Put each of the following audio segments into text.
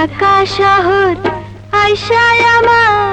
আকাশ আইসায় আমার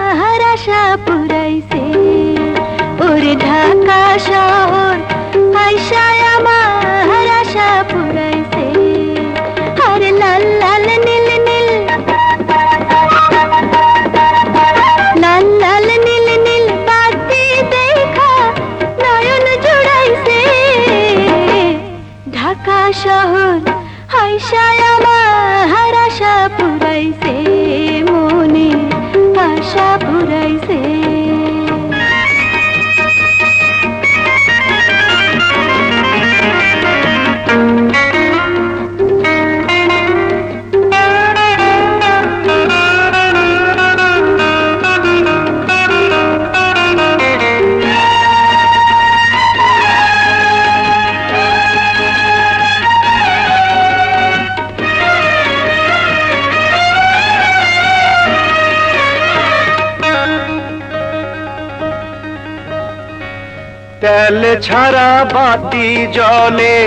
তেল ছাড়া বাতি জলে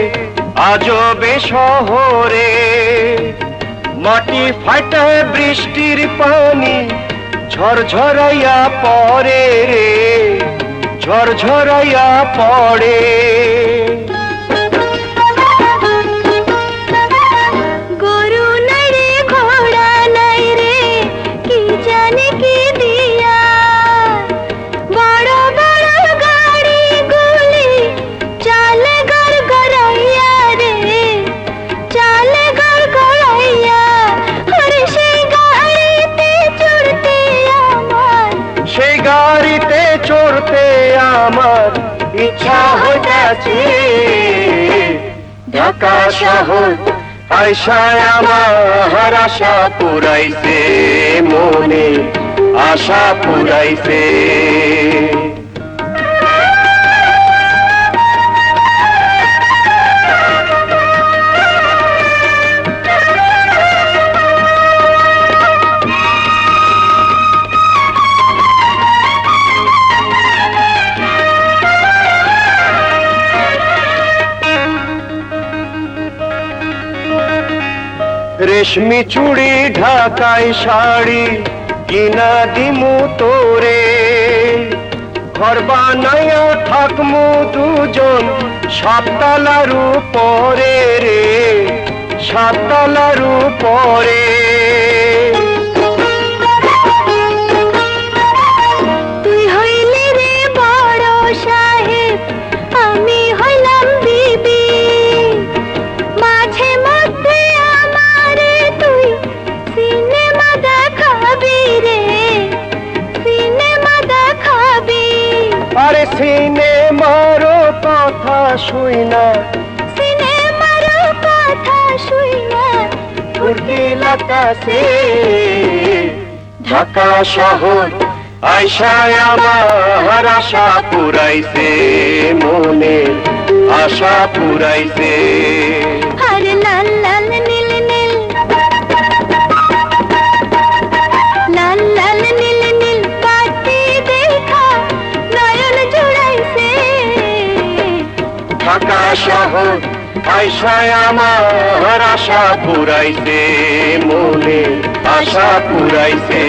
আজবে শহরে মাটি ফাটে বৃষ্টির পানি, ঝরঝরাইয়া পড়ে রে, ঝরঝরাইয়া পড়ে। ইচ্ছা হইতেছে ঢাকা শহর আয়সায় আমার আশা পুরাইছে মনে আশা পুরাইছে। রেশমি চুড়ি, ঢাকাই শাড়ি, কিনা দিমু তোরে। ঘর বানাইয়া থাকমু দুজন, সাততলার উপরে রে, সাততলার উপরে। না সিনেমার কথা শুই না আকাশে ঢাকা শহর আয়সায় আমার আশা পুরাইছে মনের আশা পুরাইছে। ঢাকা শহর আয়সায় আমার আশা পুরাইছে মনে আশা পুরাইছে।